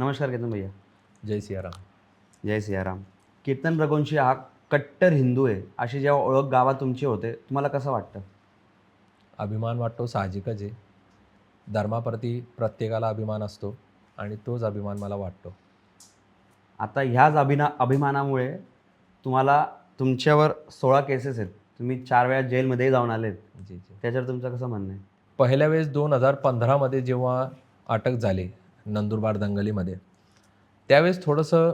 नमस्कार केतन भैया। जय सियाराम। जय सियाराम। कीर्तन रघुवंशी हा कट्टर हिंदू आहे. अशी जेव्हा ओळख गावात तुमची होते तुम्हाला कसं वाटतं? अभिमान वाटतो साहजिकच आहे. धर्माप्रती प्रत्येकाला अभिमान असतो आणि तोच अभिमान मला वाटतो. आता ह्याच अभिना अभिमानामुळे तुम्हाला तुमच्यावर सोळा केसेस आहेत. तुम्ही चार वेळा जेलमध्येही जाऊन आलेत. जी जी. त्याच्यावर तुमचं कसं म्हणणं आहे? पहिल्या वेळेस दोन हजार पंधरामध्ये जेव्हा अटक झाली नंदुरबार दंगलीमध्ये. त्यावेळेस थोडंसं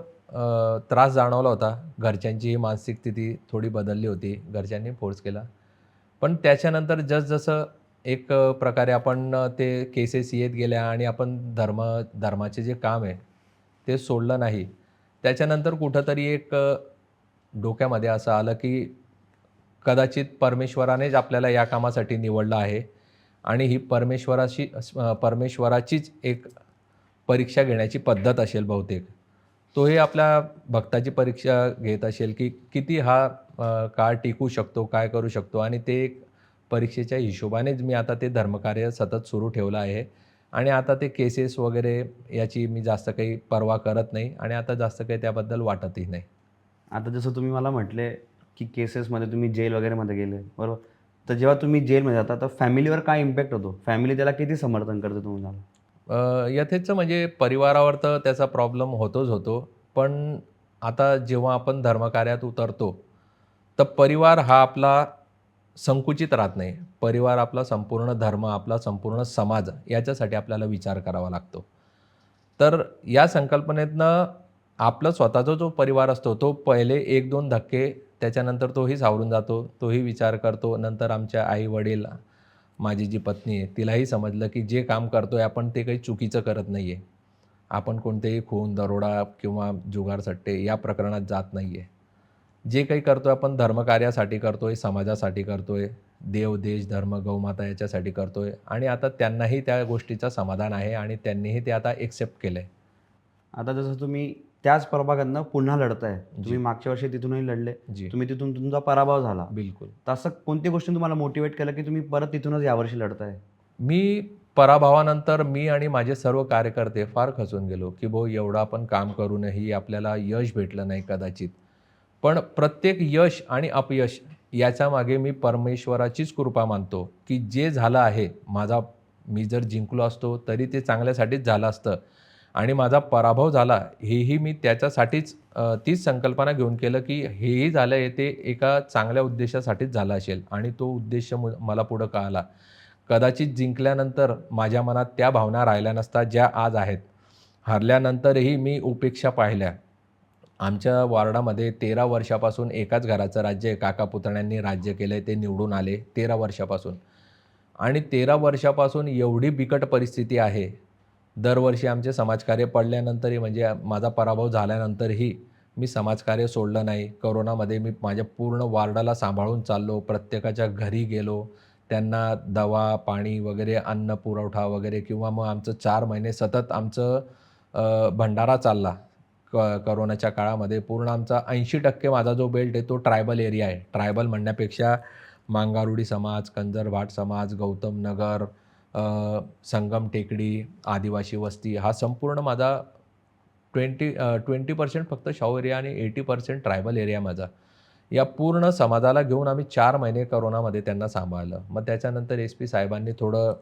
त्रास जाणवला होता. घरच्यांची मानसिक स्थिती थोडी बदलली होती. घरच्यांनी फोर्स केला. पण त्याच्यानंतर जसजसं एक प्रकारे आपण ते केसेस येत गेल्या आणि आपण धर्म धर्माचे जे काम आहे ते सोडलं नाही. त्याच्यानंतर कुठंतरी एक डोक्यामध्ये असं आलं की कदाचित परमेश्वरानेच आपल्याला या कामासाठी निवडलं आहे. आणि ही परमेश्वराशी परमेश्वराचीच एक परीक्षा घेण्याची पद्धत असेल बहुतेक. तोही आपल्या भक्ताची परीक्षा घेत असेल की किती हा काळ टिकू शकतो काय करू शकतो आणि ते एक परीक्षेच्या हिशोबानेच मी आता ते धर्मकार्य सतत सुरू ठेवलं आहे. आणि आता ते केसेस वगैरे याची मी जास्त काही पर्वा करत नाही आणि आता जास्त काही त्याबद्दल वाटतही नाही. आता जसं तुम्ही मला म्हटले की केसेसमध्ये तुम्ही जेल वगैरेमध्ये गेले बरोबर? तर जेव्हा तुम्ही जेलमध्ये जाता तर फॅमिलीवर काय इम्पॅक्ट होतो? फॅमिली त्याला किती समर्थन करते तुम्हाला? यथेच म्हणजे परिवारावर तर त्याचा प्रॉब्लेम होतोच होतो. पण आता जेव्हा आपण धर्मकार्यात उतरतो तर परिवार हा आपला संकुचित राहत नाही. परिवार आपला संपूर्ण धर्म आपला संपूर्ण समाज याच्यासाठी आपल्याला विचार करावा लागतो. तर या संकल्पनेतनं आपला स्वतःचा जो परिवार असतो तो पहिले एक दोन धक्के त्याच्यानंतर तोही सावरून जातो तोही विचार करतो नंतर आमच्या आई वडील माझी जी पत्नी आहे तिलाही समजलं की जे काम करतो आहे आपण ते काही चुकीचं करत नाही आहे आपण कोणतेही खून दरोडा किंवा जुगार सट्टे या प्रकरणात जात नाही आहे जे काही करतो आहे आपण धर्मकार्यासाठी करतो आहे समाजासाठी करतो आहे देव देश धर्म गौमाता याच्यासाठी करतो आहे आणि आता त्यांनाही त्या गोष्टीचं समाधान आहे आणि त्यांनीही ते आता एक्सेप्ट केलं आहे आता जसं तुम्ही त्याच प्रभागातनं पुन्हा लढताय. तुम्ही मागच्या वर्षी तिथूनही लढले. तुम्ही तिथून तुमचा पराभव झाला. बिलकुल. तर असं कोणती गोष्टी तुम्हाला मोटिवेट केलं की तुम्ही परत तिथूनच यावर्षी लढताय? मी पराभवानंतर मी आणि माझे सर्व कार्यकर्ते फार खचून गेलो की भाऊ एवढं आपण काम करूनही आपल्याला यश भेटलं नाही कदाचित. पण प्रत्येक यश आणि अपयश याच्या मागे मी परमेश्वराचीच कृपा मानतो की जे झालं आहे माझा मी जर जिंकलो असतो तरी ते चांगल्यासाठीच झालं असतं. आणि माझा पराभव झाला हेही मी त्याच्यासाठीच तीच संकल्पना घेऊन केलं की हेही झालं आहे ते एका चांगल्या उद्देशासाठीच झालं असेल आणि तो उद्देश मला पुढं कळाला. कदाचित जिंकल्यानंतर माझ्या मनात त्या भावना राहिल्या नसता ज्या आज आहेत. हरल्यानंतरही मी उपेक्षा पाहिल्या. आमच्या वॉर्डामध्ये तेरा वर्षापासून एकाच घराचं राज्य आहे. काका पुतण्यांनी राज्य केलं आहे ते निवडून आले तेरा वर्षापासून. आणि तेरा वर्षापासून एवढी बिकट परिस्थिती आहे दरवर्षी आमचे समाजकार्य पडल्यानंतरही म्हणजे माझा पराभव झाल्यानंतरही मी समाजकार्य सोडलं नाही. करोनामध्ये मी माझ्या पूर्ण वार्डाला सांभाळून चाललो. प्रत्येकाच्या घरी गेलो. त्यांना दवा पाणी वगैरे अन्न पुरवठा वगैरे किंवा मग आमचं चार महिने सतत आमचं भंडारा चालला. क करोनाच्या काळामध्ये पूर्ण आमचा ऐंशी टक्के माझा जो बेल्ट आहे तो ट्रायबल एरिया आहे. ट्रायबल म्हणण्यापेक्षा मांगारुडी समाज कंजर भाट समाज गौतम नगर संगम टेकडी आदिवासी वस्ती हा संपूर्ण माझा ट्वेंटी ट्वेंटी पर्सेंट फक्त शाहू एरिया आणि एटी पर्सेंट ट्रायबल एरिया माझा. या पूर्ण समाजाला घेऊन आम्ही चार महिने करोनामध्ये त्यांना सांभाळलं. मग त्याच्यानंतर एस पी साहेबांनी थोडं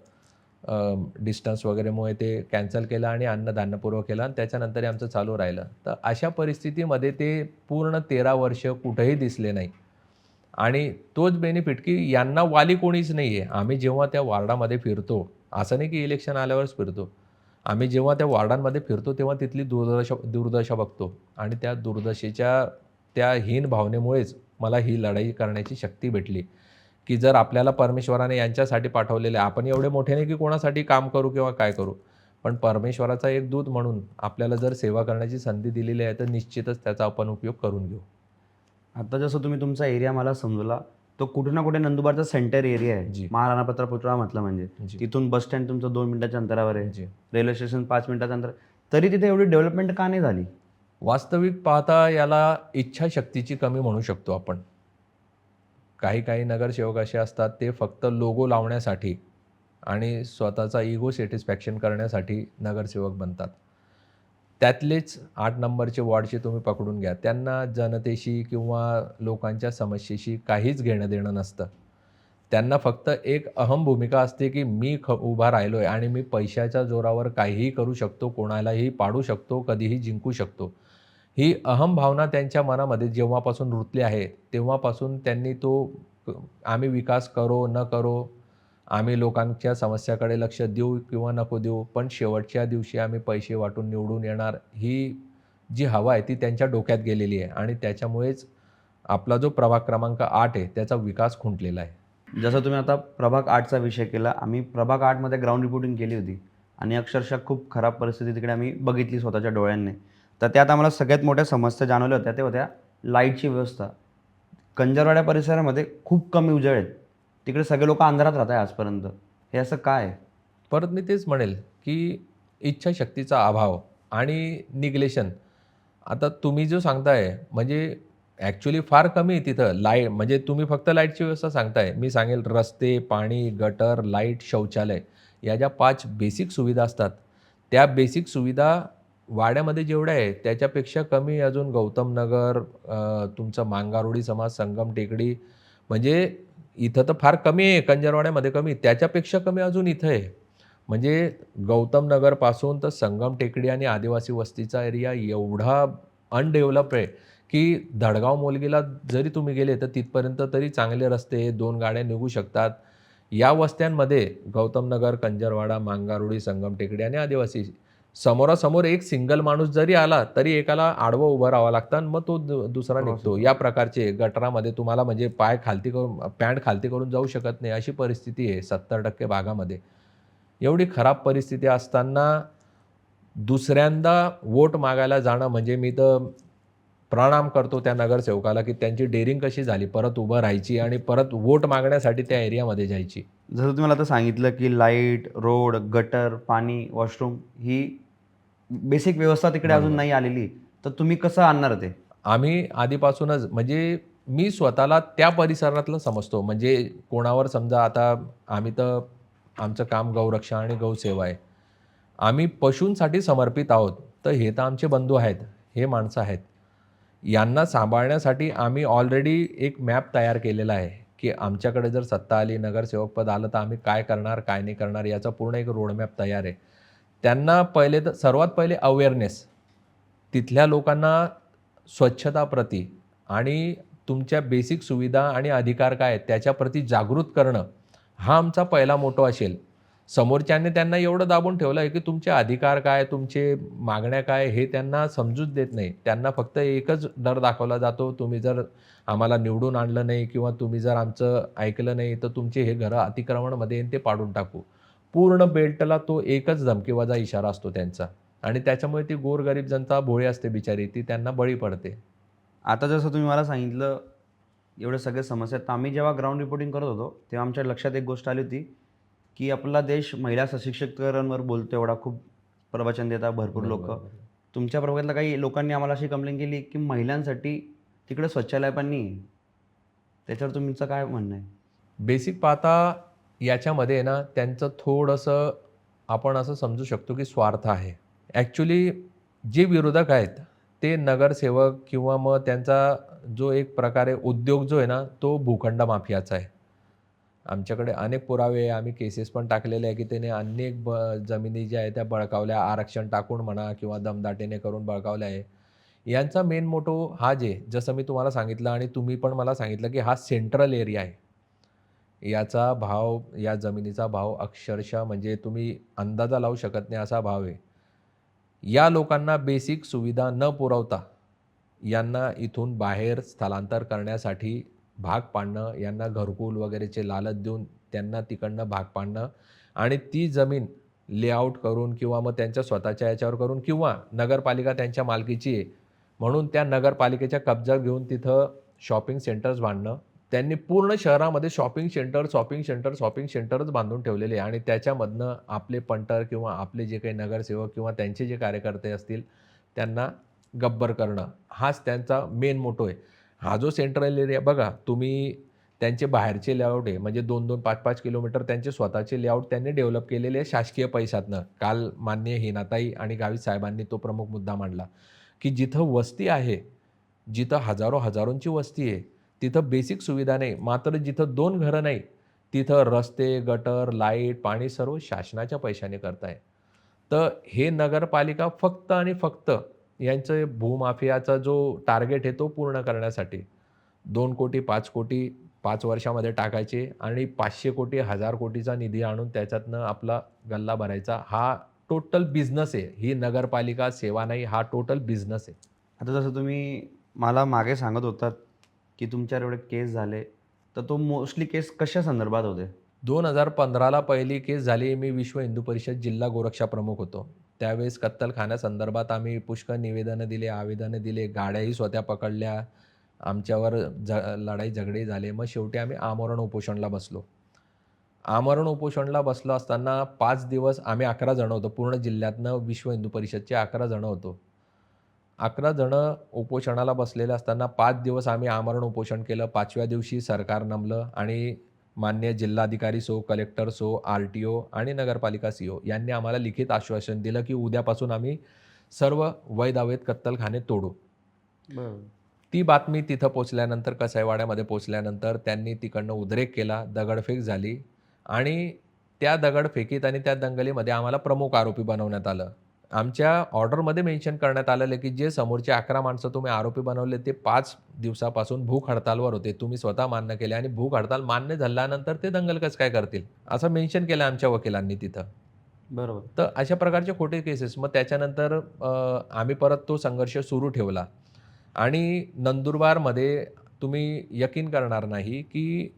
डिस्टन्स वगैरेमुळे ते कॅन्सल केलं आणि अन्नधान्यपूर्व केलं केला आणि त्याच्यानंतरही आमचं चालू राहिलं. तर अशा परिस्थितीमध्ये ते पूर्ण तेरा वर्ष कुठंही दिसले नाही. आणि तोच बेनिफिट की यांना वाली कोणीच नाही आहे आम्ही जेव्हा त्या वार्डामध्ये फिरतो असं नाही की इलेक्शन आल्यावरच फिरतो. आम्ही जेव्हा त्या वार्डांमध्ये फिरतो तेव्हा तिथली दुर्दशा दुर्दशा बघतो. आणि त्या दुर्दशेच्या त्या हीन भावनेमुळेच मला ही लढाई करण्याची शक्ती भेटली. की जर आपल्याला परमेश्वराने यांच्यासाठी पाठवलेले आहे, आपण एवढे मोठे नाही की कोणासाठी काम करू किंवा काय करू. पण परमेश्वराचा एक दूत म्हणून आपल्याला जर सेवा करण्याची संधी दिलेली आहे तर निश्चितच त्याचा आपण उपयोग करून घेऊ. आता जसं तुम्ही तुमचा एरिया मला समजला तो कुठे ना कुठे नंदुरबारचा सेंटर एरिया. आहे. महाराणा प्रताप पुतळा म्हटलं म्हणजे. तिथून बस स्टँड तुमचं दोन मिनिटाच्या अंतरावर आहे. जी. रेल्वे स्टेशन पाच मिनिटाच्या अंतर तरी तिथे एवढी डेव्हलपमेंट का नाही झाली? वास्तविक पाहता याला इच्छाशक्तीची कमी म्हणू शकतो आपण. काही काही नगरसेवक असे असतात ते फक्त लोगो लावण्यासाठी आणि स्वतःचा इगो सॅटिस्फॅक्शन करण्यासाठी नगरसेवक बनतात. त्यातलेच आठ नंबरचे वॉर्डचे तुम्ही पकडून घ्या. त्यांना जनतेशी किंवा लोकांच्या समस्येशी काहीच घेणं देणं नसतं. त्यांना फक्त एक अहम भूमिका असते की मी ख उभा राहिलो आहे आणि मी पैशाच्या जोरावर काहीही करू शकतो कोणालाही पाडू शकतो कधीही जिंकू शकतो. ही अहम भावना त्यांच्या मनामध्ये जेव्हापासून रुतली आहे तेव्हापासून त्यांनी तो आम्ही विकास करो न करो आम्ही लोकांच्या समस्याकडे लक्ष देऊ किंवा नको देऊ पण शेवटच्या दिवशी आम्ही पैसे वाटून निवडून येणार. ही जी हवा आहे ती त्यांच्या डोक्यात गेलेली आहे आणि त्याच्यामुळेच आपला जो प्रभाग क्रमांक आठ आहे त्याचा विकास खुंटलेला आहे. जसं तुम्ही आता प्रभाग आठचा विषय केला आम्ही प्रभाग आठमध्ये ग्राउंड रिपोर्टिंग केली होती आणि अक्षरशः खूप खराब परिस्थिती तिकडे आम्ही बघितली स्वतःच्या डोळ्यांनी. तर त्यात आम्हाला सगळ्यात मोठ्या समस्या जाणवल्या होत्या ते होत्या लाईटची व्यवस्था. कंजरवाड्या परिसरामध्ये खूप कमी उजेड आहेत तिकडे सगळे लोक अंधारात राहत आहे आजपर्यंत. हे असं काय? परत मी तेच म्हणेल की इच्छाशक्तीचा अभाव आणि निग्लेशन. आता तुम्ही जो सांगताय म्हणजे ॲक्च्युली फार कमी आहे तिथं लाइट म्हणजे तुम्ही फक्त लाईटची व्यवस्था सांगताय. मी सांगेल रस्ते पाणी गटर लाइट शौचालय या ज्या पाच बेसिक सुविधा असतात त्या बेसिक सुविधा वाड्यामध्ये जेवढ्या आहे त्याच्यापेक्षा कमी अजून गौतम नगर तुमचं मांगारोडी समाज संगम टेकडी म्हणजे इथं तर फार कमी आहे कंजरवाड्यामध्ये कमी त्याच्यापेक्षा कमी अजून इथं आहे. म्हणजे गौतम नगरपासून तर संगम टेकडी आणि आदिवासी वस्तीचा एरिया एवढा अनडेव्हलप आहे की धडगाव मोलगीला जरी तुम्ही गेले तर तिथपर्यंत तरी चांगले रस्ते दोन गाड्या निघू शकतात. या वस्त्यांमध्ये गौतम नगर कंजरवाडा मांगारोडी संगम टेकडी आणि आदिवासी समोरासमोर एक सिंगल माणूस जरी आला तरी एकाला आडवं उभं राहावं लागतं आणि मग तो दुसरा निघतो. या प्रकारचे गटरामध्ये तुम्हाला म्हणजे पाय खालती करून पॅन्ट खालती करून जाऊ शकत नाही अशी परिस्थिती आहे सत्तर टक्के भागामध्ये. एवढी खराब परिस्थिती असताना दुसऱ्यांदा वोट मागायला जाणं म्हणजे मी तर प्रणाम करतो त्या नगरसेवकाला की त्यांची डेअरिंग कशी झाली परत उभं राहायची आणि परत वोट मागण्यासाठी त्या एरियामध्ये जायची. जसं तुम्ही आता सांगितलं की लाइट रोड गटर पाणी वॉशरूम ही बेसिक व्यवस्था तिकडे अजून नाही आलेली. तर तुम्ही कसं आणणार ते? आम्ही आधीपासूनच म्हणजे मी स्वतःला त्या परिसरातलं समजतो. म्हणजे कोणावर समजा आता आम्ही तर आमचं काम गौरक्षा आणि गौसेवा आहे. आम्ही पशूंसाठी समर्पित आहोत. तर हे तर आमचे बंधू आहेत. हे माणसं आहेत. यांना सांभाळण्यासाठी आम्ही ऑलरेडी एक मॅप तयार केलेला आहे की आमच्याकडे जर सत्ता आली नगरसेवक पद आलं तर आम्ही काय करणार काय नाही करणार याचा पूर्ण एक रोडमॅप तयार आहे. त्यांना पहिले तर सर्वात पहिले अवेअरनेस तिथल्या लोकांना स्वच्छताप्रती आणि तुमच्या बेसिक सुविधा आणि अधिकार काय आहेत त्याच्याप्रती जागृत करणं हा आमचा पहिला मोठो असेल. समोरच्याने त्यांना एवढं दाबून ठेवलं आहे की तुमचे अधिकार काय तुमचे मागण्या काय हे त्यांना समजूच देत नाही. त्यांना फक्त एकच डर दाखवला जातो तुम्ही जर आम्हाला निवडून आणलं नाही किंवा तुम्ही जर आमचं ऐकलं नाही तर तुमचे हे घरं अतिक्रमणमध्ये येईन ते पाडून टाकू. पूर्ण बेल्टला तो एकच धमकीवाजा इशारा असतो त्यांचा. आणि त्याच्यामुळे ती गोरगरीब जनता भोळी असते बिचारी ती त्यांना बळी पडते. आता जसं तुम्ही मला सांगितलं एवढे सगळे समस्या आहेत. तर आम्ही जेव्हा ग्राउंड रिपोर्टिंग करत होतो तेव्हा आमच्या लक्षात एक गोष्ट आली होती की आपला देश महिला सशक्तीकरणवर बोलतो एवढा खूप प्रवचन देतात भरपूर लोक. तुमच्या प्रभागातल्या काही लोकांनी आम्हाला अशी कंप्लेंट केली की महिलांसाठी तिकडे स्वच्छालय पण नाही आहे. त्याच्यावर तुमचं काय म्हणणं आहे? बेसिक पाहता याच्यामध्ये आहे ना त्यांचं थोडंसं आपण असं समजू शकतो की स्वार्थ आहे. ॲक्च्युली जे विरोधक आहेत ते नगरसेवक किंवा मग त्यांचा जो एक प्रकारे उद्योग जो आहे ना तो भूखंड माफियाचा आहे. आमच्याकडे अनेक पुरावे आहे आम्ही केसेस पण टाकलेले आहे की त्याने अनेक ब जमिनी ज्या आहेत त्या बळकावल्या आरक्षण टाकून म्हणा किंवा दमदाटीने करून बळकावल्या आहे. यांचा मेन मोटो हा जे जसं मी तुम्हाला सांगितलं आणि तुम्ही पण मला सांगितलं की हा सेंट्रल एरिया आहे. याचा भाव या जमिनीचा भाव अक्षरशः म्हणजे तुम्ही अंदाजा लावू शकत नाही असा भाव आहे. या लोकांना बेसिक सुविधा न पुरवता यांना इथून बाहेर स्थलांतर करण्यासाठी भाग पाडणं यांना घरकुल वगैरेचे लालच देऊन त्यांना तिकडनं भाग पाडणं आणि ती जमीन लेआउट करून किंवा मग त्यांच्या स्वतःच्या याच्यावर करून किंवा नगरपालिका त्यांच्या मालकीची आहे. म्हणून त्या नगरपालिकेच्या कब्जा घेऊन तिथं शॉपिंग सेंटर्स बांधणं त्यांनी पूर्ण शहरामध्ये shopping centre shopping centre shopping सेंटरच बांधून ठेवलेले आहे. आणि त्याच्यामधनं आपले पंटर किंवा आपले जे काही नगरसेवक किंवा त्यांचे जे कार्यकर्ते असतील त्यांना गब्बर करणं. हाच त्यांचा मेन मोटो आहे. हा जो सेंट्रल एरिया बघा तुम्ही त्यांचे बाहेरचे लेआउट आहे म्हणजे दोन दोन पाच पाच किलोमीटर त्यांचे स्वतःचे लेआउट त्यांनी डेव्हलप केलेले आहे शासकीय पैशातनं. काल मान्य हिनाताई आणि गावी साहेबांनी तो प्रमुख मुद्दा मांडला की जिथं वस्ती आहे जिथं हजारो हजारोंची वस्ती आहे तिथं बेसिक सुविधा नाही. मात्र जिथं दोन घरं नाही तिथं रस्ते गटर लाइट पाणी सर्व शासनाच्या पैशाने करताय. तर हे नगरपालिका फक्त आणि फक्त यांचं भूमाफियाचा जो टार्गेट आहे तो पूर्ण करण्यासाठी दोन कोटी पाच कोटी पाच वर्षामध्ये टाकायचे आणि पाचशे कोटी हजार कोटीचा निधी आणून त्याच्यातनं आपला गल्ला भरायचा. हा टोटल बिझनेस आहे. ही नगरपालिका सेवा नाही हा टोटल बिझनेस आहे. आता जसं तुम्ही मला मागे सांगत होतात की तुमच्यावर एवढे केस झाले तर तो मोस्टली केस कशा संदर्भात होते? दोन हजार पंधराला पहिली केस झाली मी विश्व हिंदू परिषद जिल्हा गोरक्षा प्रमुख होतो. त्यावेळेस कत्तलखान्यासंदर्भात आम्ही पुष्कळ निवेदनं दिले आवेदनं दिले गाड्याही स्वतः पकडल्या आमच्यावर ज लढाई झगडे झाले. मग शेवटी आम्ही आमरण उपोषणला बसलो. आमरण उपोषणला बसलो असताना पाच दिवस आम्ही अकरा जणं होतो. पूर्ण जिल्ह्यातनं विश्व हिंदू परिषदचे अकरा जणं होतो. अकरा जणं उपोषणाला बसलेले असताना पाच दिवस आम्ही आमरण उपोषण केलं. पाचव्या दिवशी सरकार नमलं आणि मान्य जिल्हाधिकारी सो कलेक्टर सो आर टी ओ आणि नगरपालिका सी ओ यांनी आम्हाला लिखित आश्वासन दिलं की उद्यापासून आम्ही सर्व वैध अवैध कत्तलखाने तोडू. ती बातमी तिथं पोचल्यानंतर कसाईवाड्यामध्ये पोचल्यानंतर त्यांनी तिकडनं उद्रेक केला दगडफेक झाली आणि त्या दगडफेकीत आणि त्या दंगलीमध्ये आम्हाला प्रमुख आरोपी बनवण्यात आलं. आमच्या ऑर्डरमध्ये मेन्शन करण्यात आलेलं की जे समोरचे अकरा माणसं तुम्ही आरोपी बनवले ते पाच दिवसापासून भूक हडतालवर होते. तुम्ही स्वतः मान्य केले आणि भूक हडताल मान्य झाल्यानंतर ते दंगल कसं काय करतील? असं मेन्शन केलं आमच्या वकिलांनी तिथं. बरोबर. तर अशा प्रकारचे खोटे केसेस मग त्याच्यानंतर आम्ही परत तो संघर्ष सुरू ठेवला. आणि नंदुरबारमध्ये तुम्ही यकीन करणार नाही की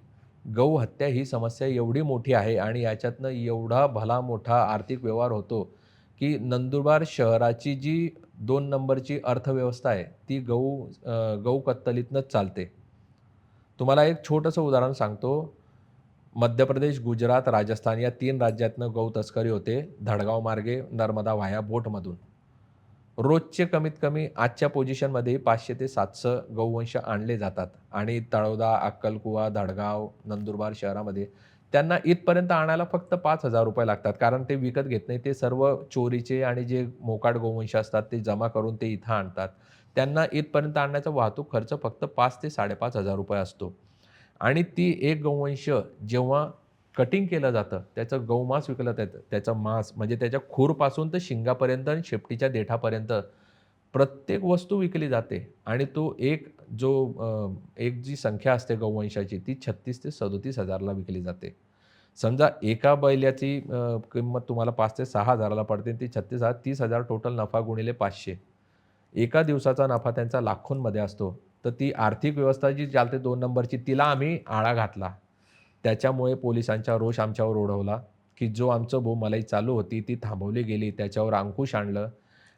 गौ हत्या ही समस्या एवढी मोठी आहे आणि याच्यातनं एवढा भला मोठा आर्थिक व्यवहार होतो की नंदुरबार शहराची जी दोन नंबरची अर्थव्यवस्था आहे ती गहू गहू कत्तलीतनंच चालते. तुम्हाला एक छोटंसं उदाहरण सांगतो. मध्य प्रदेश गुजरात राजस्थान या तीन राज्यातनं गहू तस्करी होते धडगाव मार्गे नर्मदा व्हाया बोटमधून. रोजचे कमीत कमी आजच्या पोझिशनमध्ये पाचशे ते सातशे गौवंश आणले जातात. आणि तळोदा अक्कलकुवा धडगाव नंदुरबार शहरामध्ये त्यांना इथपर्यंत आणायला फक्त पाच हजार रुपये लागतात कारण ते विकत घेत नाही. ते सर्व चोरीचे आणि जे मोकाट गोवंश असतात ते जमा करून ते इथं आणतात. त्यांना इथपर्यंत आणण्याचा वाहतूक खर्च फक्त पाच ते साडेपाच हजार रुपये असतो. आणि ती एक गौवंश जेव्हा कटिंग केलं जातं त्याचं गौमांस विकलं जातं त्याचं मांस म्हणजे त्याच्या खूरपासून तर शिंगापर्यंत आणि शेपटीच्या देठापर्यंत प्रत्येक वस्तू विकली जाते आणि तो एक जो एक जी संख्या असते गौवंशाची ती छत्तीस ते सदोतीस हजारला विकली जाते. समजा एका बैल्याची किंमत तुम्हाला पाच ते सहा हजाराला पडते ती छत्तीस हजार तीस हजार टोटल नफा गुणिले पाचशे. एका दिवसाचा नफा त्यांचा लाखोंमध्ये असतो. तर ती आर्थिक व्यवस्था जी चालते दोन नंबरची तिला आम्ही आळा घातला. त्याच्यामुळे पोलिसांचा रोष आमच्यावर ओढवला की जो आमचं भूमलाई चालू होती ती थांबवली गेली त्याच्यावर अंकुश आणलं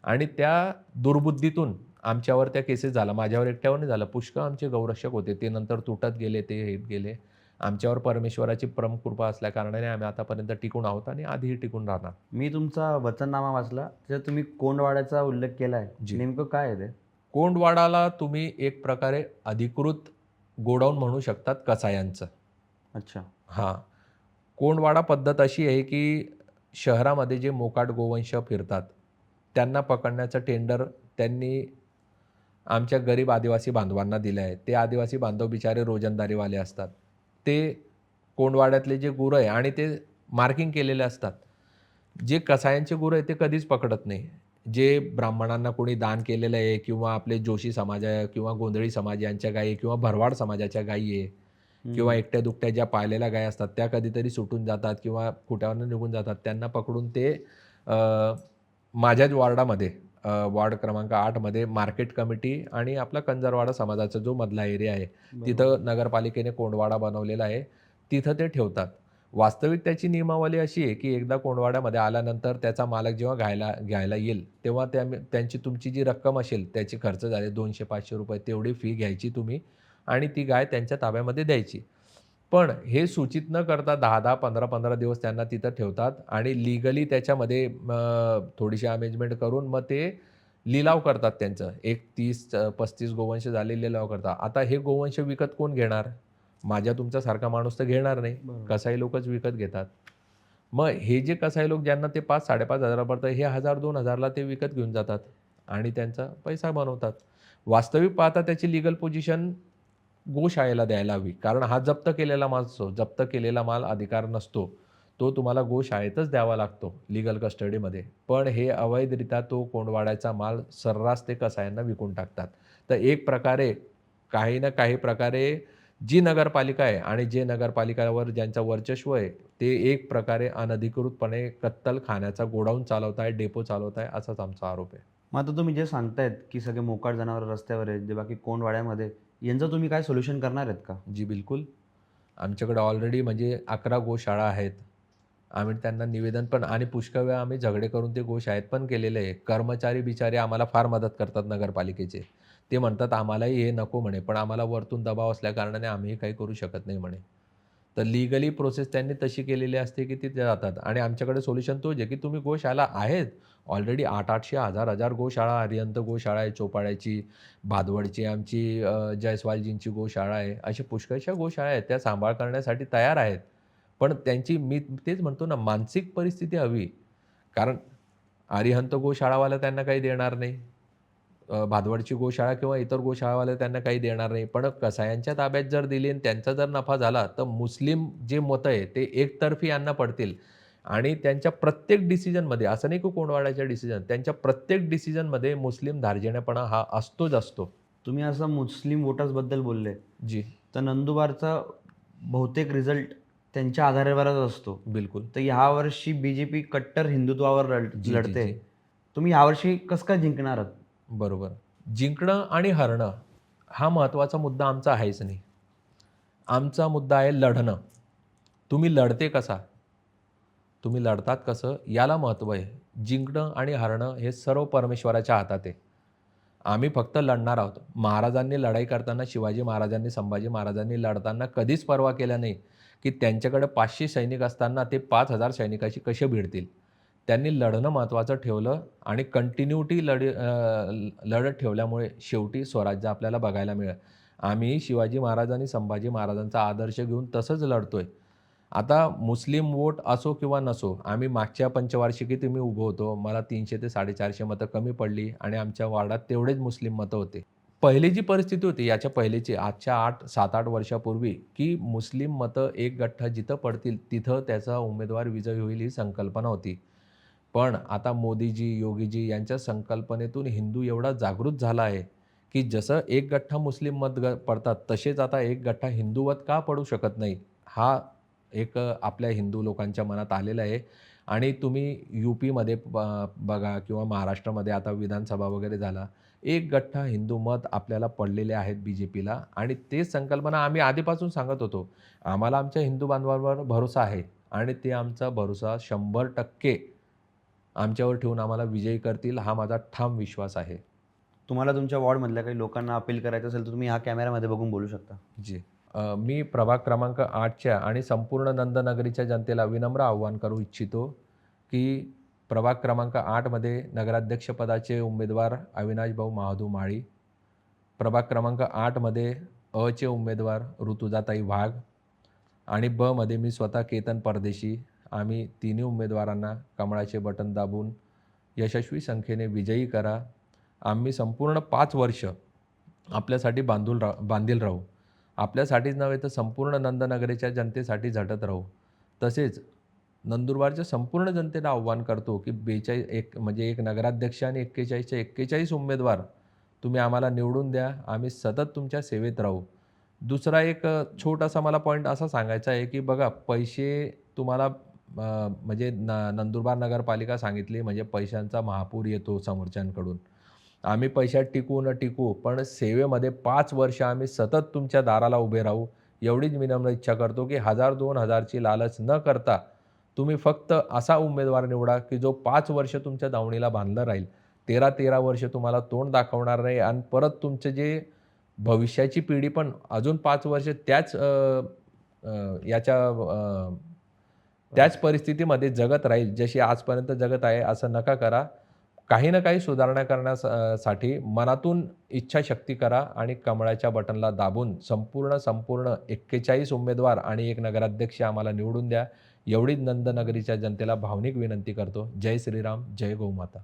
आणि त्या दुर्बुद्धीतून आमच्यावर त्या केसेस झाला. माझ्यावर एकट्यावर नाही झालं. पुष्कळ आमचे गौरक्षक होते. ते नंतर तुटत गेले ते हेत गेले. आमच्यावर परमेश्वराची प्रमुख कृपा असल्या कारणाने आम्ही आतापर्यंत टिकून आहोत आणि आधीही टिकून राहणार. मी तुमचा वचननामा वाचला. त्याच्यात तुम्ही कोंडवाड्याचा उल्लेख केला आहे जी. नेमकं काय आहे ते? कोंडवाडाला तुम्ही एक प्रकारे अधिकृत गोडाऊन म्हणू शकतात कसायांचं अच्छा. हां. कोंडवाडा पद्धत अशी आहे की शहरामध्ये जे मोकाट गोवंश फिरतात त्यांना पकडण्याचं टेंडर त्यांनी आमच्या गरीब आदिवासी बांधवांना दिलं आहे. ते आदिवासी बांधव बिचारे रोजंदारीवाले असतात. ते कोंडवाड्यातले जे गुरं आहे आणि ते मार्किंग केलेले असतात. जे कसायांचे गुरं आहे ते कधीच पकडत नाही. जे ब्राह्मणांना कोणी दान केलेलं आहे किंवा आपले जोशी समाज आहे किंवा गोंधळी समाज यांच्या गायी किंवा भरवाड समाजाच्या गायी आहे किंवा एकट्या दुकट्या ज्या पाळलेल्या गाय असतात त्या कधीतरी सुटून जातात किंवा कुठ्यावरनं निघून जातात. त्यांना पकडून ते माझ्याच वॉर्डामध्ये वॉर्ड क्रमांक आठमध्ये मार्केट कमिटी आणि आपला कंजरवाडा समाजाचा जो मधला एरिया आहे तिथं नगरपालिकेने कोंडवाडा बनवलेला आहे. तिथं ते ठेवतात. वास्तविक त्याची नियमावली अशी आहे की एकदा कोंडवाड्यामध्ये आल्यानंतर त्याचा मालक जेव्हा घ्यायला घ्यायला येईल तेव्हा त्या त्यांची तुमची जी रक्कम असेल त्याचे खर्च झाले दोनशे पाचशे रुपये तेवढी फी घ्यायची तुम्ही आणि ती गाय त्यांच्या ताब्यामध्ये द्यायची. पण हे सूचित न करता दहा दहा पंधरा पंधरा दिवस त्यांना तिथं ठेवतात आणि लिगली त्याच्यामध्ये थोडीशी अमेजमेंट करून मग ते लिलाव करतात त्यांचं. एक तीस पस्तीस गोवंश झाले लिलाव करतात. आता हे गोवंश विकत कोण घेणार? माझ्या तुमच्यासारखा माणूस तर घेणार नाही. कसाई लोकच विकत घेतात. मग हे जे कसाई लोक ज्यांना ते पाच साडेपाच हजार पडतं हे हजार दोन हजारला ते विकत घेऊन जातात आणि त्यांचा पैसा बनवतात. वास्तविक पाहता त्याची लिगल पोझिशन गोशाळेला द्यायला हवी. कारण हा जप्त केलेला माल असतो. जप्त केलेला माल अधिकार नसतो. तो तुम्हाला गोशाळेतच द्यावा लागतो लिगल कस्टडीमध्ये पण हे अवैधरित्या तो कोंडवाड्याचा माल सर्रास ते कसायांना विकून टाकतात. तर एक प्रकारे काही ना काही प्रकारे जी नगरपालिका आहे आणि जे नगरपालिकावर ज्यांचा वर्चस्व आहे ते एक प्रकारे अनधिकृतपणे कत्तल खाण्याचा गोडाऊन चालवत आहे डेपो चालवत आहे असाच आमचा आरोप आहे. मग आता तुम्ही जे सांगतायत की सगळे मोकाट जनावर रस्त्यावर आहेत जे बाकी कोंडवाड्यामध्ये यांचं तुम्ही काय सोल्युशन करणार आहेत का? जी बिलकुल. आमच्याकडे ऑलरेडी म्हणजे अकरा गोशाळा आहेत. आम्ही त्यांना निवेदन पण आणि पुष्कळ वेळा आम्ही झगडे करून ते गोशाळेत पण केलेले आहे कर्मचारी बिचारे आम्हाला फार मदत करतात नगरपालिकेचे. ते म्हणतात आम्हालाही हे नको म्हणे पण आम्हाला वरतून दबाव असल्या कारणाने आम्ही काही करू शकत नाही म्हणे. तर लिगली प्रोसेस त्यांनी तशी केलेली असते की तिथे जातात. आणि आमच्याकडे सोल्युशन तोच आहे की तुम्ही गोशाळा आहेत. ऑलरेडी आठ आठशे हजार हजार गोशाळा अरियंत गोशाळा आहे चोपाड्याची भादवडची आमची जयस्वालजींची गोशाळा आहे. अशा पुष्कळशा गोशाळा आहेत त्या सांभाळ करण्यासाठी तयार आहेत. पण त्यांची मी तेच म्हणतो ना मानसिक परिस्थिती हवी. कारण अरिहंत गोशाळावाला त्यांना काही देणार नाही. भादवडची गोशाळा किंवा इतर गोशाळावाले त्यांना काही देणार नाही. पण कसायांच्या ताब्यात जर दिली आणि त्यांचा जर नफा झाला तर मुस्लिम जे मतं आहे ते एकतर्फी यांना पडतील. आणि त्यांच्या प्रत्येक डिसिजनमध्ये असं नाही की कोंडवाड्याच्या डिसिजन त्यांच्या प्रत्येक डिसिजनमध्ये मुस्लिम धार्जिणेपणा हा असतोच असतो. तुम्ही असं मुस्लिम वोटर्सबद्दल बोलले. जी. तर नंदुरबारचा बहुतेक रिझल्ट त्यांच्या आधारावरच असतो. बिलकुल. तर यावर्षी बी जे पी कट्टर हिंदुत्वावर लढते. तुम्ही यावर्षी कसं काय जिंकणार आहात? बरोबर. जिंकणं आणि हरणं हा महत्त्वाचा मुद्दा आमचा आहेच नाही. आमचा मुद्दा आहे लढणं. तुम्ही लढते कसा? तुम्ही लढतात कसं? याला महत्त्व आहे. जिंकणं आणि हरणं हे सर्व परमेश्वराच्या हातात आहे. आम्ही फक्त लढणार आहोत. महाराजांनी लढाई करताना शिवाजी महाराजांनी संभाजी महाराजांनी लढताना कधीच पर्वा केला नाही की त्यांच्याकडे पाचशे सैनिक असताना ते पाच हजार सैनिकाशी कसे भिडतील? त्यांनी लढणं महत्त्वाचं ठेवलं आणि कंटिन्युटी लढ लढत ठेवल्यामुळे शेवटी स्वराज्य आपल्याला बघायला मिळेल. आम्ही शिवाजी महाराज आणि संभाजी महाराजांचा आदर्श घेऊन तसंच लढतोय. आता मुस्लिम वोट असो किंवा नसो आम्ही मागच्या पंचवार्षिकीत मी उभं होतो मला तीनशे ते साडेचारशे मतं कमी पडली आणि आमच्या वार्डात तेवढेच मुस्लिम मतं होते. पहिली जी परिस्थिती होती याच्या पहिलीची आजच्या आठ सात आठ वर्षापूर्वी की मुस्लिम मतं एक गठ्ठा जिथं पडतील तिथं त्याचा उमेदवार विजय होईल ही संकल्पना होती. पण आता मोदीजी योगीजी यांच्या संकल्पनेतून हिंदू एवढा जागृत झाला आहे की जसं एक गठ्ठा मुस्लिम मत ग पडतात तसेच आता एक गठ्ठा हिंदूवत का पडू शकत नाही? हा एक आपल्या हिंदू लोकांच्या मनात आलेला आहे. आणि तुम्ही यू पीमध्ये बघा किंवा महाराष्ट्रामध्ये आता विधानसभा वगैरे झाला एक गठ्ठा हिंदू मत आपल्याला पडलेले आहेत बी जे पीला आणि तेच संकल्पना आम्ही आधीपासून सांगत होतो. आम्हाला आमच्या हिंदू बांधवांवर भरोसा आहे आणि ते आमचा भरोसा शंभर टक्के आमच्यावर ठेवून आम्हाला विजयी करतील हा माझा ठाम विश्वास आहे. तुम्हाला तुमच्या वॉर्डमधल्या काही लोकांना अपील करायचं असेल तर तुम्ही ह्या कॅमेऱ्यामध्ये बघून बोलू शकता. जी. मी प्रभाग क्रमांक आठच्या आणि संपूर्ण नंदनगरीच्या जनतेला विनम्र आव्हान करू इच्छितो की प्रभाग क्रमांक आठमध्ये नगराध्यक्षपदाचे उमेदवार अविनाश भाऊ महादू माळी प्रभाग क्रमांक आठमध्ये अचे उमेदवार ऋतुजाताई वाघ आणि ब मध्ये मी स्वतः केतन परदेशी आम्ही तिन्ही उमेदवारांना कमळाचे बटन दाबून यशस्वी संख्येने विजयी करा. आम्ही संपूर्ण पाच वर्ष आपल्यासाठी बांधून रा बांधील राहू. आपल्यासाठीच नव्हे तर संपूर्ण नंदनगरीच्या जनतेसाठी झटत राहू. तसेच नंदुरबारच्या संपूर्ण जनतेला आव्हान करतो की बेचाळीस एक म्हणजे एक नगराध्यक्ष आणि एक्केचाळीसच्या एक्केचाळीस उमेदवार तुम्ही आम्हाला निवडून द्या. आम्ही सतत तुमच्या सेवेत राहू. दुसरा एक छोटासा मला पॉईंट असा सांगायचा आहे की बघा पैसे तुम्हाला म्हणजे न नंदुरबार नगरपालिका सांगितली म्हणजे पैशांचा महापूर येतो समोरच्यांकडून. आम्ही पैशात टिकू न टिकू पण सेवेमध्ये पाच वर्ष आम्ही सतत तुमच्या दाराला उभे राहू एवढीच विनम्र इच्छा करतो की हजार दोन हजारची लालच न करता तुम्ही फक्त असा उमेदवार निवडा की जो पाच वर्ष तुमच्या दावणीला बांधलं राहील. तेरा तेरा वर्ष तुम्हाला तोंड दाखवणार नाही आणि परत तुमचं जे भविष्याची पिढी पण अजून पाच वर्ष त्याच याच्या त्याच परिस्थितीमध्ये जगत राहील जशी आजपर्यंत जगत आहे असं नका करा. काही ना काही सुधारणा करण्यासाठी मनातून इच्छाशक्ती करा आणि कमळाच्या बटनला दाबून संपूर्ण संपूर्ण एक्केचाळीस उमेदवार आणि एक नगराध्यक्ष आम्हाला निवडून द्या. एवढीच नंदनगरीच्या जनतेला भावनिक विनंती करतो. जय श्रीराम जय गौमाता.